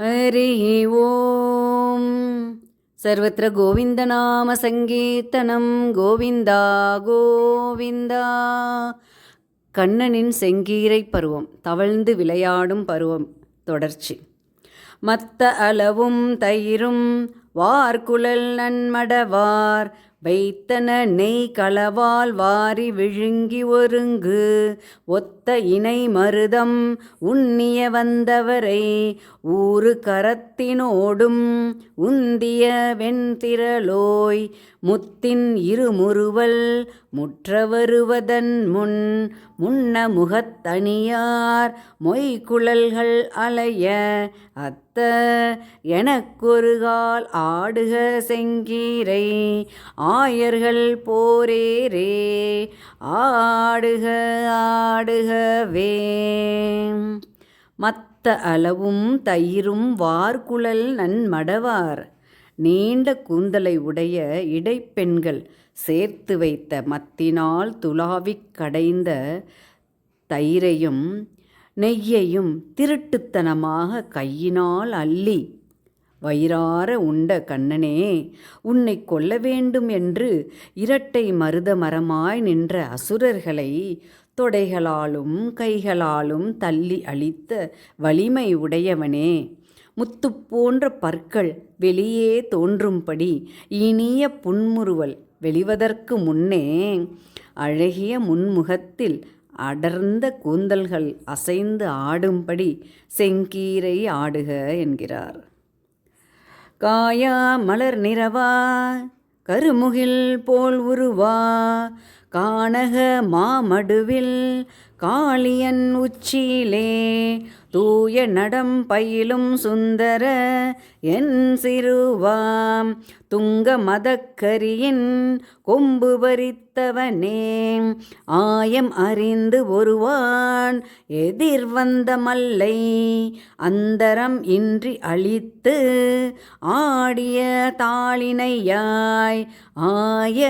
हरिः ॐ सर्वत्र गोविन्दनामसङ्कीर्तनं கோவிந்தா கோவிந்தா கண்ணனின் செங்கீரை பருவம் தவழ்ந்து விளையாடும் பருவம் தொடர்ச்சி மத்த அளவும் தயிரும் வார்குழல் நன்மடவார் வைத்தன நெய் களவால் வாரி விழுங்கி ஒருங்கு. ஒத்த இணை மருதம் உண்ணிய வந்தவரை. ஊறு கரத்தினோடும் உந்திய வெண்திரளோய் முத்தின் இருமுறுவல் முற்ற வருவதன் முன். முன்ன முகத்தணியார் மொய்குழல்கள் அலைய. அத்த எனக்கொருகால் ஆடுக செங்கீரை. ஆயர்கள் போரேரே ஆடுக ஆடுகவே மத்த அளவும் தயிரும் வார்குழல் நன்மடவார். நீண்ட கூந்தலை உடைய இடைப்பெண்கள் சேர்த்து வைத்த மத்தினால் துளாவிக் கடைந்த தயிரையும் நெய்யையும் திருட்டுத்தனமாக கையினால் அள்ளி வயிறார உண்ட கண்ணனே உன்னை கொல்ல வேண்டும் என்று இரட்டை மருத மரமாய் நின்ற அசுரர்களை தொடைகளாலும் கைகளாலும் தள்ளி அழித்த வலிமை உடையவனே. முத்து போன்ற பற்கள் வெளியே தோன்றும்படி இனிய புன்முறுவல் வெளிவதற்கு முன்னே அழகிய முன்முகத்தில் அடர்ந்த கூந்தல்கள் அசைந்து ஆடும்படி செங்கீரை ஆடுக என்கிறார். காயா மலர் நிறவா கருமுகில் போல் உருவா கானக மாமடுவில் காளியன் உச்சியிலே தூய நடம் பயிலும் சுந்தர என் சிறுவாம். துங்க மதக்கரியின் கொம்பு பறித்தவனே ஆயம் அறிந்து ஒருவான் எதிர் வந்த மல்லை. அந்தரம் இன்றி அழித்து ஆடிய தாளினையாய் ஆய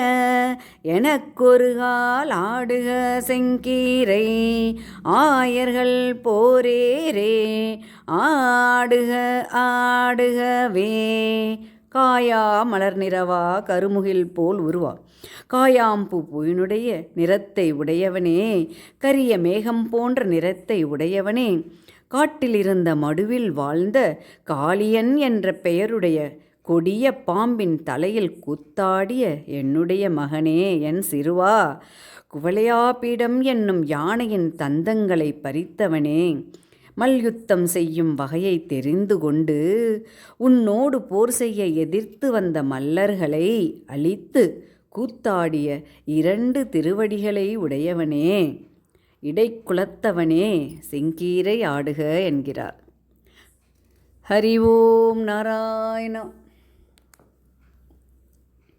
எனக்கொரு ஆடுகால் ஆடுக செங்கீரை ஆயர்கள் போரேரே ஆடுக ஆடுகவே. காயா மலர் நிறவா கருமுகில் போல் உருவா. காயாம்பு புயினுடைய நிறத்தை உடையவனே கரிய மேகம் போன்ற நிறத்தை உடையவனே. காட்டிலிருந்த மடுவில் வாழ்ந்த காளியன் என்ற பெயருடைய கொடிய பாம்பின் தலையில் கூத்தாடிய என்னுடைய மகனே என் சிறுவா குவளையாபீடம் என்னும் யானையின் தந்தங்களை பறித்தவனே. மல்யுத்தம் செய்யும் வகையை தெரிந்து கொண்டு உன்னோடு போர் செய்ய எதிர்த்து வந்த மல்லர்களை அழித்து கூத்தாடிய இரண்டு திருவடிகளை உடையவனே. இடைக்குலத்தவனே செங்கீரை ஆடுக என்கிறார். ஹரி ஓம் நாராயணா